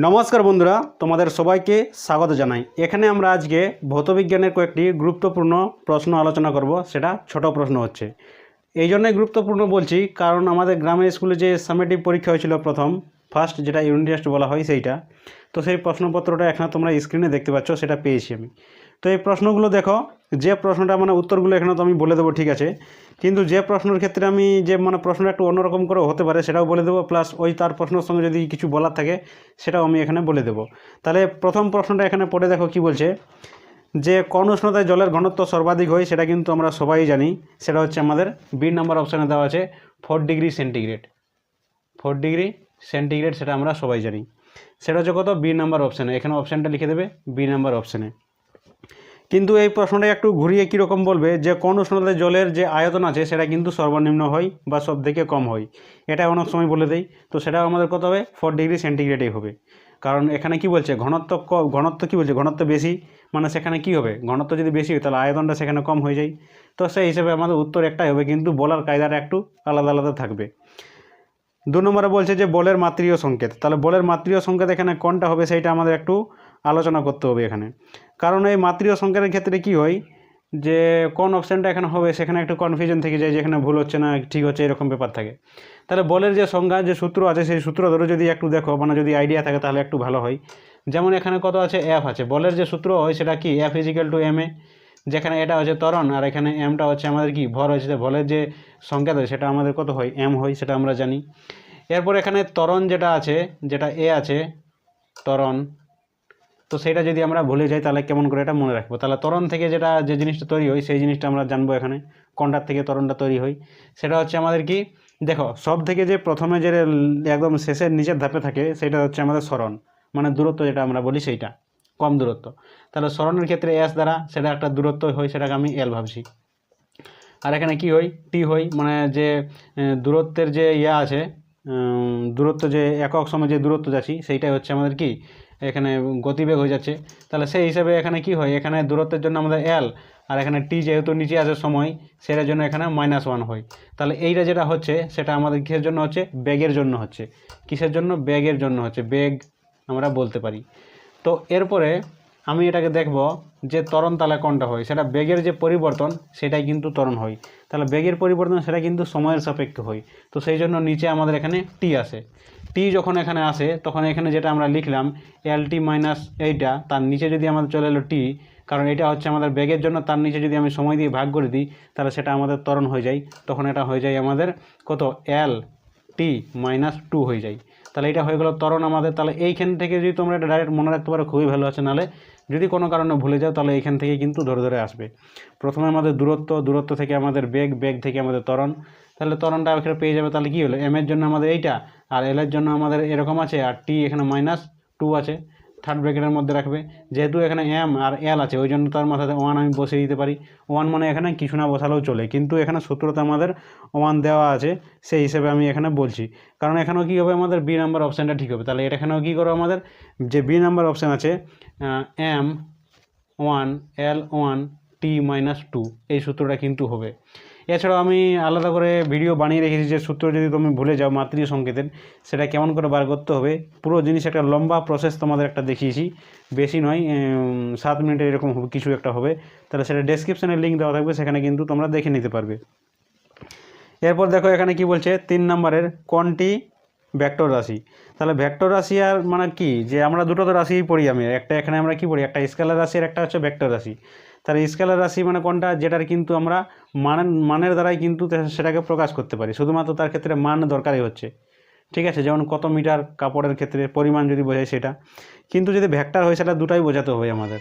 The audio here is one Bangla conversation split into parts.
নমস্কার বন্ধুরা, তোমাদের সবাইকে স্বাগত জানাই। এখানে আমরা আজকে ভৌতবিজ্ঞানের কয়েকটি গুরুত্বপূর্ণ প্রশ্ন আলোচনা করব, সেটা ছোট প্রশ্ন হচ্ছে। এই জন্যই গুরুত্বপূর্ণ বলছি, কারণ আমাদের গ্রামের স্কুলে যে সামেটিভ পরীক্ষা হয়েছিল প্রথম ফার্স্ট যেটা ইউনিট টেস্ট বলা হয় সেইটা, তো সেই প্রশ্নপত্রটা এখন তোমরা স্ক্রিনে দেখতে পাচ্ছ, সেটা পেয়েছি আমি। তো এই প্রশ্নগুলো দেখো, যে প্রশ্নটা মানে উত্তরগুলো এখানে তো আমি বলে দেবো, ঠিক আছে? কিন্তু যে প্রশ্নের ক্ষেত্রে আমি যে মানে প্রশ্নটা একটু অন্যরকম করে হতে পারে, সেটাও বলে দেবো, প্লাস ওই তার প্রশ্নের সঙ্গে যদি কিছু বলার থাকে, সেটাও আমি এখানে বলে দেবো। তাহলে প্রথম প্রশ্নটা এখানে পড়ে দেখো কি বলছে? যে কোন উষ্ণতায় জলের ঘনত্ব সর্বাধিক হয়, সেটা কিন্তু আমরা সবাই জানি, সেটা হচ্ছে আমাদের বি নাম্বার অপশানে দেওয়া আছে, four degree centigrade. Four degree centigrade, সেটা আমরা সবাই জানি। সেটা হচ্ছে কত? বি নাম্বার অপশানে। এখানে অপশানটা লিখে দেবে, বি নাম্বার অপশানে। কিন্তু এই প্রশ্নটা একটু ঘুরিয়ে কীরকম বলবে? যে কোন উষ্ণতায় জলের যে আয়তন আছে, সেটা কিন্তু সর্বনিম্ন হয় বা সব থেকে কম হয়। এটা অনেক সময় বলে দেয় তো সেটাও আমাদের কত হবে? ফোর ডিগ্রি সেন্টিগ্রেডেই হবে। কারণ এখানে কি বলছে? ঘনত্ব ঘনত্ব কি বলছে? ঘনত্ব বেশি মানে সেখানে কি হবে? ঘনত্ব যদি বেশি হয়, তাহলে আয়তনটা সেখানে কম হয়ে যায়। তো সেই হিসেবে আমাদের উত্তর একটাই হবে, কিন্তু বলার কায়দাটা একটু আলাদা আলাদা থাকবে। দু নম্বরে বলছে যে বলের মাত্রীয় সংকেত। তাহলে বলের মাত্রীয় সংকেত এখানে কোনটা হবে, সেইটা আমাদের একটু আলোচনা করতে হবে এখানে। কারণ এই মাত্রীয় সংকেতের ক্ষেত্রে কি হয় যে কোন অপশানটা এখানে হবে, সেখানে একটু কনফিউশন থেকে যায় যেখানে ভুল হচ্ছে না, ঠিক হচ্ছে, এরকম ব্যাপার থাকে। তাহলে বলের যে সংজ্ঞা, যে সূত্র আছে, সেই সূত্র ধরে যদি একটু দেখো মানে যদি আইডিয়া থাকে, তাহলে একটু ভালো হয়। যেমন এখানে কত আছে? এফ আছে। বলের যে সূত্র হয়, সেটা কি? F equal to M A যেখানে এটা হচ্ছে ত্বরণ, আর এখানে এমটা হচ্ছে আমাদের কি? ভর হয়েছে। বলের যে সংকেত হয়, সেটা আমাদের কত হয়? এম হয়, সেটা আমরা জানি। এরপর এখানে ত্বরণ যেটা আছে, যেটা এ আছে, ত্বরণ তো সেটা যদি আমরা ভুলে যাই, তাহলে কেমন করে এটা মনে রাখব? তাহলে তরণ থেকে যেটা, যে জিনিসটা তৈরি হয়, সেই জিনিসটা আমরা জানব এখানে। কোনটার থেকে তরণটা তৈরি হয়। সেটা হচ্ছে আমাদের কি? দেখো, সব থেকে যে প্রথমে যে একদম শেষের নিচের ধাপে থাকে, সেটা হচ্ছে আমাদের স্মরণ মানে দূরত্ব যেটা আমরা বলি সেইটা। কম দূরত্ব। তাহলে স্মরণের ক্ষেত্রে এস দ্বারা সেটা একটা দূরত্ব হয়, সেটাকে আমি এল ভাবছি। আর এখানে কি হয়? টি হয় মানে যে দূরত্বের যে ইয়া আছে দূরত্ব যে, একক সময় যে দূরত্ব যাচ্ছি, সেইটাই হচ্ছে আমাদের কি? এখানে গতিবেগ হয়ে যাচ্ছে। তাহলে সেই হিসাবে এখানে কি হয়? এখানে দূরত্বের জন্য আমাদের এল আর এখানে টি যেহেতু নিচে আসে সময়, সেটার জন্য এখানে মাইনাস ওয়ান হয়। তাহলে এইটা যেটা হচ্ছে, সেটা আমাদের কিসের জন্য হচ্ছে? ব্যাগের জন্য হচ্ছে। কিসের জন্য? ব্যাগের জন্য হচ্ছে। ব্যাগ আমরা বলতে পারি। তো এরপরে আমি এটাকে দেখব যে ত্বরণ তাহলে কোনটা হয়? সেটা বেগের যে পরিবর্তন, সেটাই কিন্তু ত্বরণ হয়। তাহলে বেগের পরিবর্তন, সেটা কিন্তু সময়ের সাপেক্ষে হয়। তো সেই জন্য নিচে আমাদের এখানে টি আসে টি যখন এখানে আসে, তখন এখানে যেটা আমরা লিখলাম এল টি মাইনাস এইটা, তার নিচে যদি আমাদের চলে এলো টি কারণ এটা হচ্ছে আমাদের বেগের জন্য, তার নিচে যদি আমি সময় দিয়ে ভাগ করে দিই, তাহলে সেটা আমাদের ত্বরণ হয়ে যায়। তখন এটা হয়ে যায় আমাদের কত? এল টি মাইনাস টু হয়ে যায়। তাহলে এটা হয়ে গেল ত্বরণ আমাদের। তাহলে এইখান থেকে যদি তোমরা এটা ডাইরেক্ট মনে রাখতে পারো, খুবই ভালো আছে। নাহলে যদি কোনো কারণে ভুলে যাও, তাহলে এখান থেকে কিন্তু ধরে ধরে আসবে। প্রথমে আমাদের দূরত্ব দূরত্ব থেকে আমাদের বেগ বেগ থেকে আমাদের তরণ তাহলে তরণটা এখানে পেয়ে যাবে, তাহলে কী হলো? এম এর জন্য আমাদের এইটা, আর এল এর জন্য আমাদের এরকম আছে, আর টি এখানে মাইনাস টু আছে। থার্ড ব্র্যাকেটের মধ্যে রাখবে। যেহেতু এখানে এম আর এল আছে, ওই জন্য তার মাথাতে ওয়ান আমি বসিয়ে দিতে পারি। ওয়ান মানে এখানে কিছু না বসালেও চলে, কিন্তু এখানে সূত্রতে আমাদের ওয়ান দেওয়া আছে, সেই হিসেবে আমি এখানে বলছি। কারণ এখানেও কী হবে, আমাদের বি নাম্বার অপশানটা ঠিক হবে। তাহলে এটা এখানেও কী করো আমাদের? যে বি নাম্বার অপশান আছে M one L one T minus two এই সূত্রটা কিন্তু হবে। এছাড়াও আমি আলাদা করে ভিডিও বানিয়ে রেখেছি যে সূত্র যদি তুমি ভুলে যাও মাতৃ সংকেতের, সেটা কেমন করে বার করতে হবে, পুরো জিনিস একটা লম্বা প্রসেস তোমাদের একটা দেখিয়েছি। বেশি নয় সাত মিনিটের এরকম কিছু একটা হবে। তাহলে সেটা ডেসক্রিপশানে লিঙ্ক দেওয়া থাকবে, সেখানে কিন্তু তোমরা দেখে নিতে পারবে। এরপর দেখো এখানে কি বলছে, তিন নম্বরের কোনটি ভেক্টর রাশি? তাহলে ভেক্টর রাশি আর মানে কি? যে আমরা দুটো তো রাশিই পড়ি আমি, একটা এখানে আমরা কি পড়ি? একটা স্কেলার রাশি আর একটা হচ্ছে ভেক্টর রাশি। তাহলে স্কেলার রাশি মানে কোনটা? যেটার কিন্তু আমরা মানের মানের দ্বারাই কিন্তু সেটাকে প্রকাশ করতে পারি। শুধুমাত্র তার ক্ষেত্রে মান দরকারই হচ্ছে। ঠিক আছে? যেমন কত মিটার কাপড়ের ক্ষেত্রে পরিমাণ যদি বোঝায় সেটা। কিন্তু যদি ভ্যাক্টার হয়, সেটা দুটাই বোঝাতে হবে আমাদের।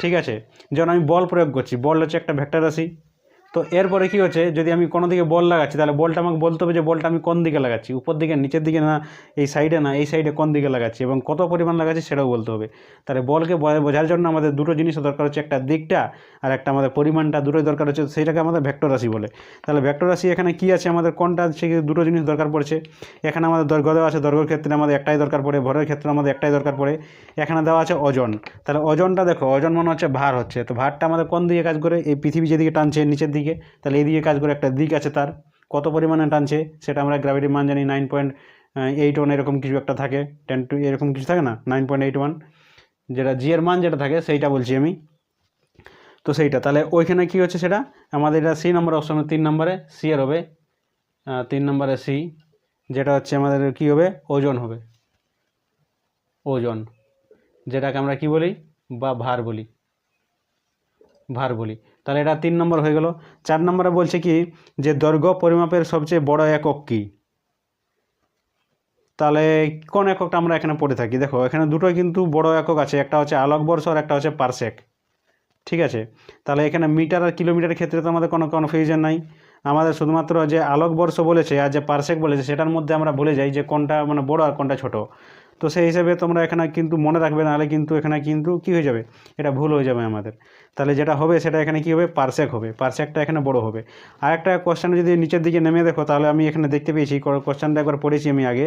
ঠিক আছে? যেমন আমি বল প্রয়োগ করছি। বল হচ্ছে একটা ভ্যাক্টার রাশি। তো এরপরে কি হচ্ছে, যদি আমি কোনো দিকে বল লাগাচ্ছি, তাহলে বলটা আমাকে বলতে হবে যে বলটা আমি কোন দিকে লাগাচ্ছি? উপর দিকে, নিচের দিকে না, এই সাইডে না, এই সাইডে কোন দিকে লাগাচ্ছি? এবং কত পরিমাণ লাগাচ্ছি সেটাও বলতে হবে। তাহলে বলকে বোঝার জন্য আমাদের দুটো জিনিস দরকার হচ্ছে, একটা দিকটা আর একটা আমাদের পরিমাণটা, দুটোই দরকার হচ্ছে সেইটাকে আমাদের ভেক্টর রাশি বলে। তাহলে ভেক্টর রাশি এখানে কি আছে? আমাদের কোনটা, সে দুটো জিনিস দরকার পড়ছে? এখানে আমাদের দৈর্ঘ্য দেওয়া আছে, দৈর্ঘ্যের ক্ষেত্রে আমাদের একটাই দরকার পড়ে, ভরের ক্ষেত্রে আমাদের একটাই দরকার পড়ে। এখানে দেওয়া আছে ওজন। তাহলে ওজনটা দেখো, ওজন মনে হচ্ছে ভার হচ্ছে। তো ভারটা আমাদের কোন দিকে কাজ করে? এই পৃথিবী যেদিকে টানছে, নিচের দিকে তাহলে এইদিকে কাজ করে একটা দিক আছে তার। কত পরিমাণে টানছে সেটা আমরা গ্র্যাভিটির মান জানি নাইন পয়েন্ট এইট ওয়ান এরকম কিছু একটা থাকে। টেন টু এরকম কিছু থাকে না? নাইন পয়েন্ট এইট ওয়ান যেটা জি এর মান যেটা থাকে সেইটা বলছি আমি। তো সেইটা। তাহলে ওইখানে কি হচ্ছে সেটা? আমাদের এটা সি নম্বর অপশন তিন নম্বরে সি এর হবে। তিন নম্বরে সি যেটা হচ্ছে আমাদের কি হবে? ওজন হবে। ওজন। যেটাকে আমরা কি বলি? বা ভার বলি। ভার বলি। তাহলে এটা তিন নম্বর হয়ে গেল। চার নম্বরে বলছে কি যে দৈর্ঘ্য পরিমাপের সবচেয়ে বড় একক কী? তাহলে কোন এককটা আমরা এখানে পড়ে থাকি? দেখো, এখানে দুটোই কিন্তু বড় একক আছে, একটা হচ্ছে আলোকবর্ষ আর একটা হচ্ছে পারসেক। ঠিক আছে? তাহলে এখানে মিটার আর কিলোমিটারের ক্ষেত্রে তো আমাদের কোনো কনফিউশন নাই। আমাদের শুধুমাত্র যে আলোকবর্ষ বলেছে আর যে পারসেক বলেছে, সেটার মধ্যে আমরা ভুলে যাই যে কোনটা মানে বড় আর কোনটা ছোট। তো সেই হিসেবে তোমরা এখানে কিন্তু মনে রাখবে, নাহলে কিন্তু এখানে কিন্তু কি হয়ে যাবে? এটা ভুল হয়ে যাবে আমাদের। তাহলে যেটা হবে, সেটা এখানে কি হবে? পারসেক হবে। পারসেকটা এখানে বড় হবে। আর একটা কোশ্চেন যদি নিচের দিকে নেমে দেখো, তাহলে আমি এখানে দেখতে পেয়েছি। কোশ্চেনটা একবার পড়েছি আমি আগে।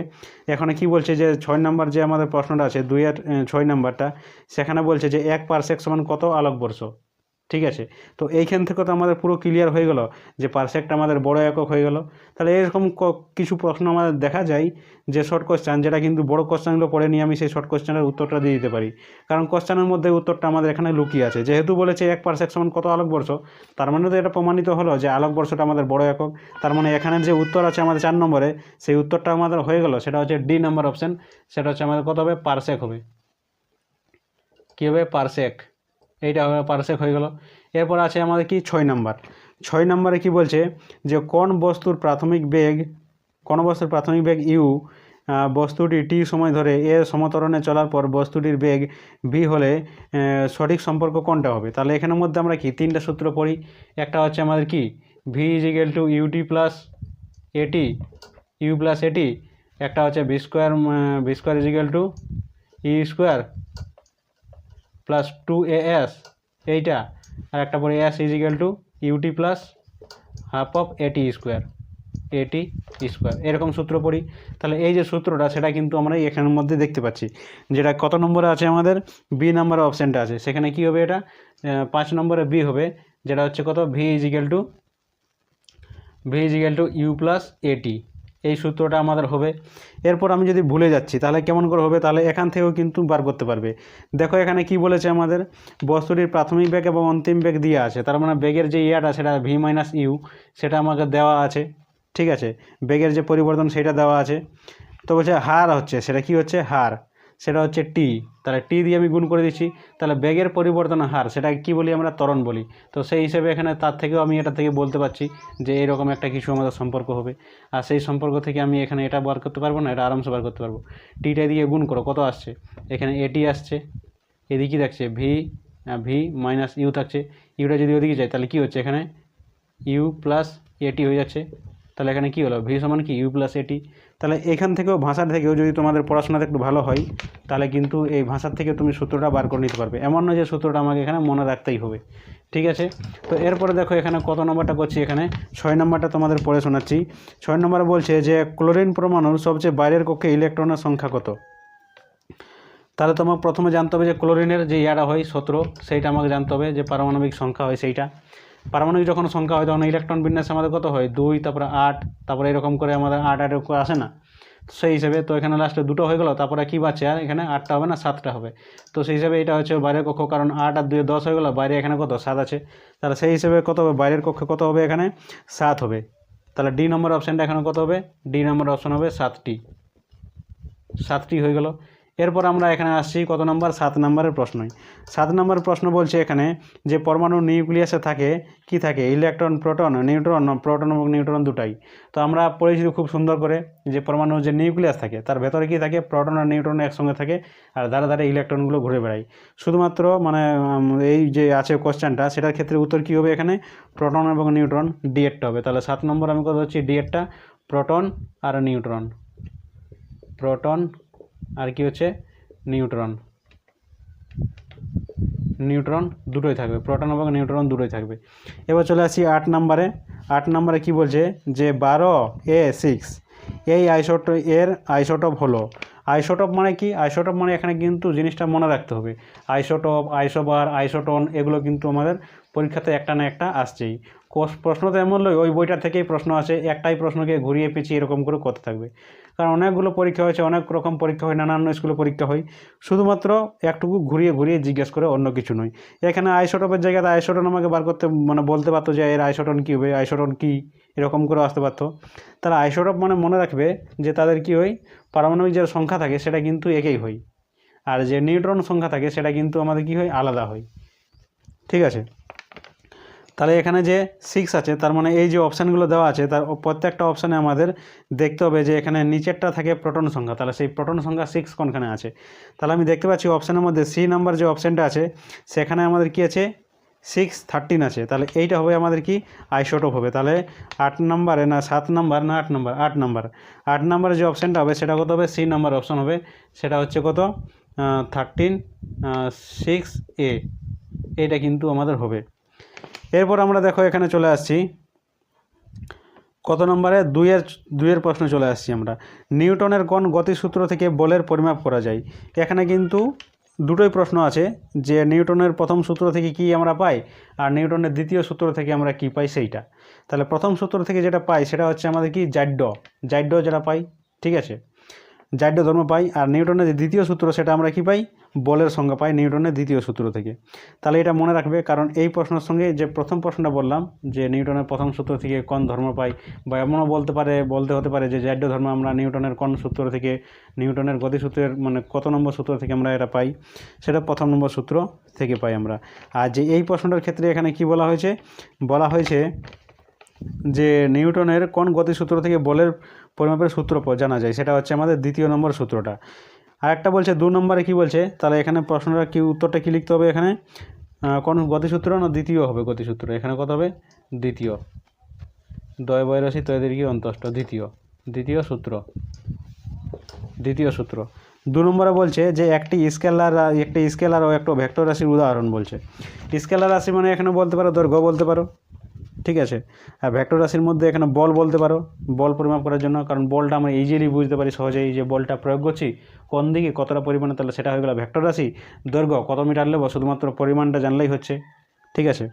এখানে কি বলছে যে, ছয় নম্বর যে আমাদের প্রশ্নটা আছে দুই আর ছয় নম্বরটা, সেখানে বলছে যে, এক পারসেক সমান কত? আলোকবর্ষ। ঠিক আছে? তো এইখান থেকে তো আমাদের পুরো ক্লিয়ার হয়ে গেল যে পারসেকটা আমাদের বড় একক হয়ে গেল। তাহলে এরকম কিছু প্রশ্ন আমাদের দেখা যায় যে শর্ট কোশ্চেন যেটা কিন্তু বড় কোশ্চেনগুলো পড়ে নিয়ে আমি সেই শর্ট কোশ্চেনের উত্তরটা দিয়ে দিতে পারি। কারণ কোশ্চেনের মধ্যে উত্তরটা আমাদের এখানে লুকিয়ে আছে। যেহেতু বলেছে এক পারসেক সমান কত আলোকবর্ষ তার মানে তো এটা প্রমাণিত হলো যে আলোকবর্ষটা আমাদের বড় একক। তার মানে এখানে যে উত্তর আছে আমাদের চার নম্বরে, সেই উত্তরটা আমাদের হয়ে গেল। সেটা হচ্ছে ডি নাম্বার অপশান সেটা হচ্ছে আমাদের কত হবে? পারসেক হবে। কী হবে? পারসেক এইটা পারসেক হয়ে গেল। এরপর আছে আমাদের কি? ছয় নাম্বার। ছয় নম্বরে কি বলছে? যে কোন বস্তুর প্রাথমিক বেগ, কোন বস্তুর প্রাথমিক বেগ ইউ বস্তুটি টি সময় ধরে এ সমতরণে চলার পর বস্তুটির বেগ ভি হলে সঠিক সম্পর্ক কোনটা হবে? তাহলে এখানের মধ্যে আমরা কি? তিনটা সূত্র পড়ি। একটা হচ্ছে আমাদের কি? V equal to U T plus A T U plus A T একটা হচ্ছে B square B square equal to E square plus two A S এইটা। আর একটা পরে S equal to U T plus half of A T square A T square এরকম সূত্র পড়ি। তাহলে এই যে সূত্রটা, সেটা কিন্তু আমরা এখানের মধ্যে দেখতে পাচ্ছি। যেটা কত নম্বরে আছে আমাদের? বি নম্বরের অপশানটা আছে। সেখানে কি হবে এটা? পাঁচ নম্বরে বি হবে, যেটা হচ্ছে কত? V equal to V equal to U plus A T এই সূত্রটা আমাদের হবে। এরপর আমি যদি ভুলে যাচ্ছি, তাহলে কেমন করে হবে? তাহলে এখান থেকেও কিন্তু বার করতে পারবে। দেখো এখানে কি বলেছে আমাদের? বস্তুটির প্রাথমিক ব্যাগ এবং অন্তিম ব্যাগ দিয়ে আছে। তার মানে ব্যাগের যে ইয়াটা, সেটা ভি মাইনাস ইউ সেটা আমাকে দেওয়া আছে। ঠিক আছে? ব্যাগের যে পরিবর্তন, সেটা দেওয়া আছে। তো বলছে হার হচ্ছে, সেটা কি হচ্ছে? হার। সেটা হচ্ছে টি তাহলে টি দিয়ে আমি গুণ করে দিচ্ছি। তাহলে বেগের পরিবর্তন হার, সেটাকে কি বলি আমরা? ত্বরণ বলি। তো সেই হিসেবে এখানে তার থেকেও আমি এটা থেকে বলতে পারছি যে এরকম একটা কিছু আমাদের সম্পর্ক হবে। আর সেই সম্পর্ক থেকে আমি এখানে এটা বার করতে পারব না, এটা আরামসে বার করতে পারব। টিটা দিয়ে গুণ করো, কত আসছে? এখানে এটি আসছে। এদিকে থাকছে ভি ভি মাইনাস ইউ থাকছে। ইউটা যদি ওদিকে যায়, তাহলে কি হচ্ছে এখানে? ইউ প্লাস এটি হয়ে যাচ্ছে। তাহলে এখানে কি হলো? ভি সমান কি? ইউ প্লাস এটি তাহলে এখান থেকেও ভাষার থেকেও যদি তোমাদের পড়াশোনাতে একটু ভালো হয়, তাহলে কিন্তু এই ভাষার থেকে তুমি সূত্রটা বার করে নিতে পারবে। এমন নয় যে সূত্রটা আমাকে এখানে মনে রাখতেই হবে। ঠিক আছে? তো এরপরে দেখো এখানে কত নম্বরটা করছি এখানে? ছয় নম্বরটা তোমাদের পড়ে শোনাচ্ছি। ছয় নম্বরে বলছে যে ক্লোরিন পরমাণুর সবচেয়ে বাইরের কক্ষে ইলেকট্রনের সংখ্যা কত? তাহলে তোমাকে প্রথমে জানতে হবে যে ক্লোরিনের যে ইয়াটা হয় সতেরো, সেইটা আমাকে জানতে হবে যে পারমাণবিক সংখ্যা হয় সেইটা। পারমাণবিক যখন সংখ্যা হয়, তখন ইলেকট্রন বিন্যাস আমাদের কত হয়? দুই, তারপরে আট, তারপরে এরকম করে আমাদের আট আট করে আসে না? সেই হিসেবে, তো এখানে লাস্টে দুটো হয়ে গেলো, তারপরে কী বাঁচে? আর এখানে আটটা হবে না, সাতটা হবে। তো সেই হিসাবে এটা হচ্ছে বাইরের কক্ষ, কারণ আট আর দুই দশ হয়ে গেলো, বাইরে এখানে কত? সাত আছে। তাহলে সেই হিসেবে কত হবে? বাইরের কক্ষে কত হবে এখানে? সাত হবে। তাহলে ডি নম্বর অপশানটা এখানে কত হবে? ডি নম্বর অপশান হবে সাতটি। সাতটি হয়ে গেল। এরপর আমরা এখানে আসছি কত নম্বর? সাত নম্বরের প্রশ্নই। সাত নম্বরের প্রশ্ন বলছে এখানে যে পরমাণু নিউক্লিয়াসে থাকে, কি থাকে? ইলেকট্রন, প্রোটন, নিউট্রন, প্রোটন এবং নিউট্রন দুটাই। তো আমরা পড়েছি খুব সুন্দর করে যে পরমাণু যে নিউক্লিয়াস থাকে, তার ভেতরে কি থাকে? প্রোটন আর নিউট্রন একসঙ্গে থাকে আর ধারে ধারে ইলেকট্রনগুলো ঘুরে বেড়ায়। শুধুমাত্র মানে এই যে আছে কোশ্চেনটা, সেটার ক্ষেত্রে উত্তর কী হবে এখানে? প্রোটন এবং নিউট্রন ডিএটটা হবে। তাহলে সাত নম্বর আমি কথা হচ্ছি? ডিএটটা প্রোটন আর নিউট্রন। প্রোটন আর কি হচ্ছে? নিউট্রন। নিউট্রন দুটোই থাকবে, প্রোটন এবং নিউট্রন দুটোই থাকবে। এবার চলে আসি আট নম্বরে। আট নম্বরে কি বলছে? যে বারো এ সিক্স এই আইসোট এর আইসোটপ হলো। আইসোটপ মানে কি? আইসোটপ মানে এখানে কিন্তু জিনিসটা মনে রাখতে হবে। আইসোটপ আইসোবার আইসোটন এগুলো কিন্তু আমাদের পরীক্ষাতে একটা না একটা আসছেই। প্রশ্ন তো এমন নয়, ওই বইটা থেকেই প্রশ্ন আসে, একটাই প্রশ্নকে ঘুরিয়ে পেঁচিয়ে এরকম করে করতে থাকবে। কারণ অনেকগুলো পরীক্ষা হয়েছে, অনেক রকম পরীক্ষা হয়, নানান স্কুলে পরীক্ষা হয়। শুধুমাত্র একটুকু ঘুরিয়ে ঘুরিয়ে জিজ্ঞেস করে অন্য কিছু নয়। এখানে আইসোটপের জায়গাতে আইসোটন আমাকে বার করতে মানে বলতে পারতো যে, এর আইসোটন কী হবে, আইসোটন কী, এরকম করে আসতে পারতো। তাহলে আইসোটপ মানে মনে রাখবে যে, তাদের কী হয়, পারমাণবিক যে সংখ্যা থাকে সেটা কিন্তু একই হয়। আর যে নিউট্রন সংখ্যা থাকে সেটা কিন্তু আমাদের কী হয়, আলাদা হয়। ঠিক আছে? তাহলে এখানে যে সিক্স আছে, তার মানে এই যে অপশানগুলো দেওয়া আছে, তার প্রত্যেকটা অপশানে আমাদের দেখতে হবে যে এখানে নিচেরটা থাকে প্রোটন সংখ্যা। তাহলে সেই প্রোটন সংখ্যা সিক্স কোনখানে আছে? তাহলে আমি দেখতে পাচ্ছি অপশানের মধ্যে সি নাম্বার যে অপশানটা আছে, সেখানে আমাদের কি আছে? সিক্স থার্টিন আছে। তাহলে এইটা হবে আমাদের কি? আইসোটপ হবে। তাহলে আট নাম্বারে না সাত নাম্বার না আট নাম্বার আট নাম্বার আট নাম্বারে যে অপশানটা হবে, সেটা কত হবে? সি নাম্বার অপশান হবে। সেটা হচ্ছে কত? থার্টিন সিক্স এ এটা কিন্তু আমাদের হবে। এরপর আমরা দেখো এখানে চলে আসছি। কত নম্বরে? দুইয়ের দুইয়ের প্রশ্ন চলে আসছি আমরা। নিউটনের কোন গতিসূত্র থেকে বলের পরিমাপ করা যায়? এখানে কিন্তু দুটোই প্রশ্ন আছে, যে নিউটনের প্রথম সূত্র থেকে কি আমরা পাই, আর নিউটনের দ্বিতীয় সূত্র থেকে আমরা কি পাই সেইটা। তাহলে প্রথম সূত্র থেকে যেটা পাই, সেটা হচ্ছে আমাদের কি? জাড্য জাড্য যেটা পাই, ঠিক আছে? জাড্য ধর্ম পাই আর নিউটনের যে দ্বিতীয় সূত্র সেটা আমরা কি পাই? বলের সংজ্ঞা পাই নিউটনের দ্বিতীয় সূত্র থেকে। তাহলে এটা মনে রাখবে কারণ এই প্রশ্নের সঙ্গে যে প্রথম প্রশ্নটা বললাম যে নিউটনের প্রথম সূত্র থেকে কোন ধর্ম পাই বা এমনও বলতে পারে, বলতে হতে পারে যে জাড্য ধর্ম আমরা নিউটনের কোন সূত্র থেকে, নিউটনের গতিসূত্রের মানে কত নম্বর সূত্র থেকে আমরা এটা পাই, সেটা প্রথম নম্বর সূত্র থেকে পাই আমরা। আর যে এই প্রশ্নটার ক্ষেত্রে এখানে কি বলা হয়েছে? বলা হয়েছে যে নিউটনের কোন গতিসূত্র থেকে বলের পরিমাপের সূত্র জানা যায়। সেটা হচ্ছে আমাদের দ্বিতীয় নম্বর সূত্রটা। আর একটা বলছে, দু নম্বরে কি বলছে? তাহলে এখানে প্রশ্নটা কি, উত্তরটা কি লিখতে হবে এখানে? কোন গতিসূত্র না দ্বিতীয় হবে গতিসূত্র? এখানে কত হবে? দ্বিতীয়। দয় বয়রাশি তয়দের কি অন্তষ্ট দ্বিতীয়। দ্বিতীয় সূত্র। দ্বিতীয় সূত্র। দু নম্বরে বলছে যে একটি স্কেলার একটি স্কেলার ও একটা ভেক্টর রাশির উদাহরণ বলছে। স্কেলার রাশি মানে এখানে বলতে পারো, দৈর্ঘ্য বলতে পারো। ঠিক আছে? আর ভেক্টর রাশির মধ্যে এখানে বল বলতে পারো। বল পরিমাপ করার জন্য, কারণ বলটা আমরা ইজিলি বুঝতে পারি সহজেই যে বলটা প্রয়োগ করছি। কোন দিকে কতটা পরিমাণে, তাহলে সেটা হয়ে গেলো ভেক্টর রাশি। দৈর্ঘ্য কত মিটার নেব শুধুমাত্র পরিমাণটা জানলেই হচ্ছে। ঠিক আছে?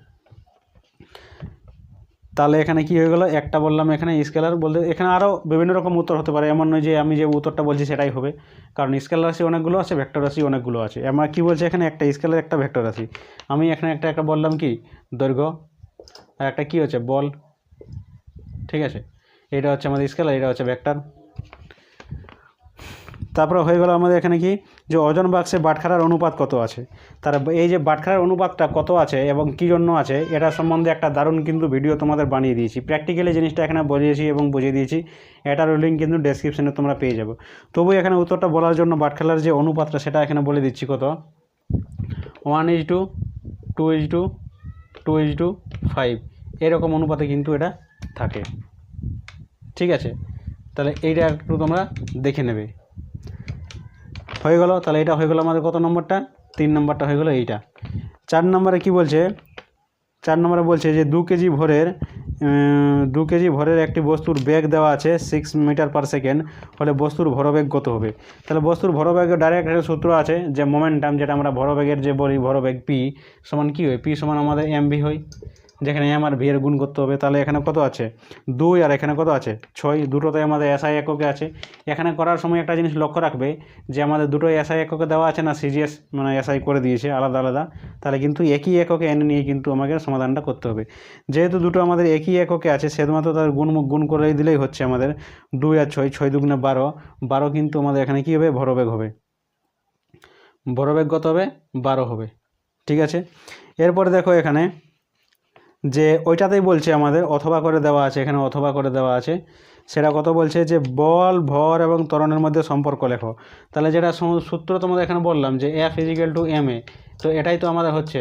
তাহলে এখানে কি হয়ে গেলো? একটা বললাম এখানে স্কেলার বলতে, এখানে আরও বিভিন্ন রকম উত্তর হতে পারে। এমন নয় যে আমি যে উত্তরটা বলছি সেটাই হবে। কারণ স্কেলার রাশি অনেকগুলো আছে ভেক্টর রাশি অনেকগুলো আছে। আমার কি বলছে এখানে? একটা স্কেলার একটা ভেক্টর রাশি। আমি এখানে একটা একটা বললাম কি? দৈর্ঘ্য আর একটা কি হচ্ছে? বল। ঠিক আছে? এটা হচ্ছে আমাদের স্কেলার এটা হচ্ছে ভেক্টর তারপরে হয়ে গেল আমাদের এখানে কি? যে ওজন বাক্সে বাটখারার অনুপাত কত আছে? তার এই যে বাটখারার অনুপাতটা কত আছে এবং কী জন্য আছে? এটা সম্বন্ধে একটা দারুণ কিন্তু ভিডিও তোমাদের বানিয়ে দিয়েছি। প্র্যাকটিক্যালি জিনিসটা এখানে বুঝিয়েছি এবং বুঝিয়ে দিয়েছি। এটারও লিঙ্ক কিন্তু ডেসক্রিপশনে তোমরা পেয়ে যাব। তবু এখানে উত্তরটা বলার জন্য বাটখালার যে অনুপাতটা, সেটা এখানে বলে দিচ্ছি কত? One is two two is two two is two five এরকম অনুপাতে কিন্তু এটা থাকে। ঠিক আছে? তাহলে এইটা একটু তোমরা দেখে নেবে। হয়ে গেল? তাহলে এটা হয়ে গেল আমাদের কত নম্বরটা? তিন নম্বরটা হয়ে গেল এইটা। চার নম্বরে কি বলছে? চার নম্বরে বলছে যে দু কেজি ভরের দু কেজি ভরের একটি বস্তুর বেগ দেওয়া আছে সিক্স মিটার পার সেকেন্ড হলে বস্তুর ভরবেগ কত হবে? তাহলে বস্তুর ভরবেগের ডাইরেক্ট একটা সূত্র আছে যে মোমেন্টাম যেটা আমরা ভরবেগের যে বলি, ভরবেগ পি সমান কী হয়? পি সমান আমাদের এম ভি হয়। যেখানে এম আর ভি এর গুণ করতে হবে, তাহলে এখানে কত আছে? দুই আর এখানে কত আছে? ছয়, দুটোতে আমাদের এসআই এককে আছে। এখানে করার সময় একটা জিনিস লক্ষ্য রাখবে যে আমাদের দুটো এসআই এককে দেওয়া আছে না সিজিএস মানে এসআই করে দিয়েছে, আলাদা আলাদা। তাহলে কিন্তু একই এককে এনে নিয়ে কিন্তু আমাকে সমাধানটা করতে হবে। যেহেতু দুটো আমাদের একই এককে আছে শুধুমাত্র তার গুণ গুণ করে দিলেই হচ্ছে আমাদের। দুই আর ছয় ছয় দুগুণে বারো। বারো কিন্তু আমাদের এখানে কী হবে? ভরবেগ হবে। ভরবেগ কত হবে? বারো হবে। ঠিক আছে? এরপরে দেখো এখানে যে ওইটাতেই বলছে আমাদের, অথবা করে দেওয়া আছে, এখানে অথবা করে দেওয়া আছে। সেটা কত বলছে? যে বল, ভর এবং ত্বরণের মধ্যে সম্পর্ক লেখো। তাহলে যেটা সূত্র তোমাদের এখানে বললাম যে F equal to M A তো এটাই তো আমাদের হচ্ছে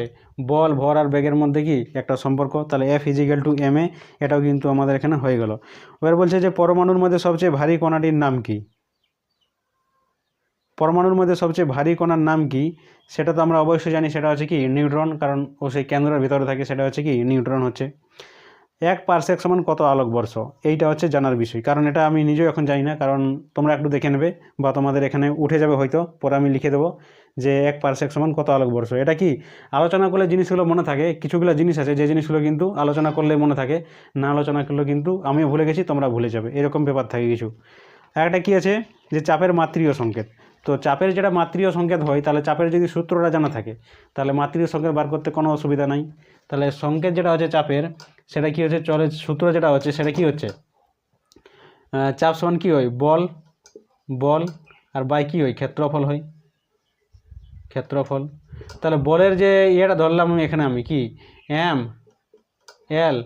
বল, ভর আর বেগের মধ্যে কি একটা সম্পর্ক? তাহলে F equal to M A এটাও কিন্তু আমাদের এখানে হয়ে গেল। এবার বলছে যে পরমাণুর মধ্যে সবচেয়ে ভারী কণাটির নাম কি? পরমাণুর মধ্যে সবচেয়ে ভারী কণার নাম কি? সেটা তো আমরা অবশ্যই জানি, সেটা হচ্ছে কি নিউট্রন, কারণ ও সেই কেন্দ্রের ভিতরে থাকে, সেটা হচ্ছে কি নিউট্রন হচ্ছে। এক পারসেক সমান কত আলোকবর্ষ? এইটা হচ্ছে জানার বিষয়, কারণ এটা আমি নিজেও এখন জানি না, কারণ তোমরা একটু দেখে নেবে বা তোমাদের এখানে উঠে যাবে হয়তো, পরে আমি লিখে দেবো যে এক পারসেক সমান কত আলোকবর্ষ। এটা কি? আলোচনা করলে জিনিসগুলো মনে থাকে, কিছুগুলো জিনিস আছে, যে জিনিসগুলো কিন্তু আলোচনা করলে মনে থাকে, না আলোচনা করলে কিন্তু আমিও ভুলে গেছি, তোমরা ভুলে যাবে, এরকম ব্যাপার থাকে কিছু। একটা কী আছে? যে চাপের মাতৃয় সংকেত। তো চাপের যেটা মাতৃয় সংকেত হয়, তাহলে চাপের যদি সূত্রটা জানা থাকে, তাহলে মাতৃয় সংকেত বার করতে কোনো অসুবিধা নাই। তাহলে সংকেত যেটা হচ্ছে চাপের, সেটা কি হচ্ছে, চলে সূত্র যেটা হচ্ছে, সেটা কি হচ্ছে? চাপ সমান কী হয়? বল বল, আর বাই কী হয়? ক্ষেত্রফল হয়। ক্ষেত্রফল। তাহলে বলের যে ইয়েটা ধরলাম আমি এখানে আমি, কি? M L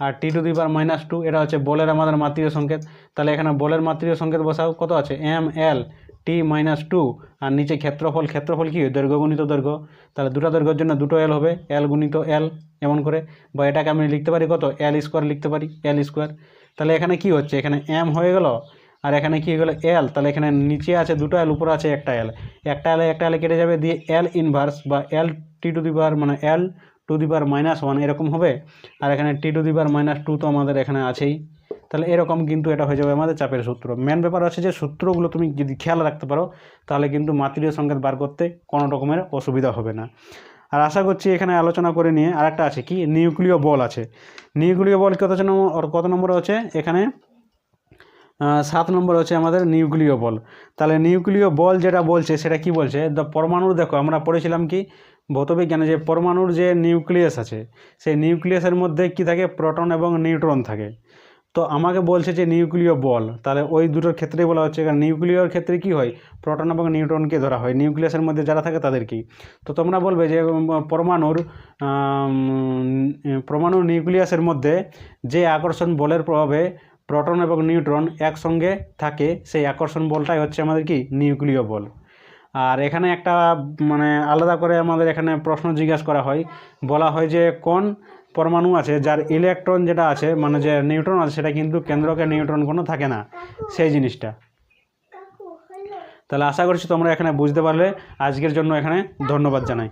R T to the bar minus two এটা হচ্ছে বলের আমাদের মাতৃয় সংকেত। তাহলে এখানে বলের মাতৃয় সংকেত বসাও, কত আছে? M L T minus two, আর নিচে ক্ষেত্রফল ক্ষেত্রফল কী? দৈর্ঘ্য গুণিত দৈর্ঘ্য। তাহলে দুটো দৈর্ঘ্যের জন্য দুটো এল হবে। এল গুণিত এল এমন করে। বা এটাকে আমি লিখতে পারি কত? এল স্কোয়ার লিখতে পারি এল স্কোয়ার তাহলে এখানে কি হচ্ছে? এখানে এম হয়ে গেল, আর এখানে কি হয়ে গেলো? এল তাহলে এখানে নিচে আছে দুটো এল উপরে আছে একটা এল একটা এলে একটা এলে কেটে যাবে, দিয়ে এল ইনভার্স বা এল টি টু দি পাওয়ার মানে L to the power minus one এরকম হবে। আর এখানে T to the power minus two তো আমাদের এখানে আছেই। তাহলে এরকম কিন্তু এটা হয়ে যাবে আমাদের চাপের সূত্র। মেন ব্যাপার আছে যে সূত্রগুলো তুমি যদি খেয়াল রাখতে পারো, তাহলে কিন্তু মাতৃয় সংকেত বার করতে কোনো রকমের অসুবিধা হবে না। আর আশা করছি এখানে আলোচনা করে নিয়ে আরেকটা আছে কি? নিউক্লিয় বল আছে। নিউক্লিয় বল কত নম্বর কত নম্বর আছে এখানে? সাত নম্বর হচ্ছে আমাদের নিউক্লিয় বল। তাহলে নিউক্লিয় বল যেটা বলছে, সেটা কি বলছে? দ্য পরমাণুর, দেখো আমরা পড়েছিলাম কি? ভৌতবিজ্ঞানে যে পরমাণুর যে নিউক্লিয়াস আছে, সেই নিউক্লিয়াসের মধ্যে কি থাকে? প্রোটন এবং নিউট্রন থাকে। তো আমাকে বলছে যে নিউক্লিয় বল। তাহলে ওই দুটোর ক্ষেত্রেই বলা হচ্ছে। কারণ নিউক্লিয়র ক্ষেত্রে কি হয়? প্রোটন এবং নিউট্রনকে ধরা হয়। নিউক্লিয়াসের মধ্যে যারা থাকে তাদেরকেই। তো তোমরা বলবে যে পরমাণুর আম, পরমাণুর নিউক্লিয়াসের মধ্যে যে আকর্ষণ বলের প্রভাবে প্রোটন এবং নিউট্রন একসঙ্গে থাকে সেই আকর্ষণ বলটাই হচ্ছে আমাদের কি? নিউক্লিয় বল। আর এখানে একটা মানে আলাদা করে আমাদের এখানে প্রশ্ন জিজ্ঞাসা করা হয়। বলা হয় যে কোন পরমাণু আছে, যার ইলেকট্রন যেটা আছে মানে যে নিউট্রন আছে, সেটা কিন্তু কেন্দ্রকে নিউট্রন কোনো থাকে না, সেই জিনিসটা। তাহলে আশা করছি তোমরা এখানে বুঝতে পারলে। আজকের জন্য এখানে ধন্যবাদ জানাই।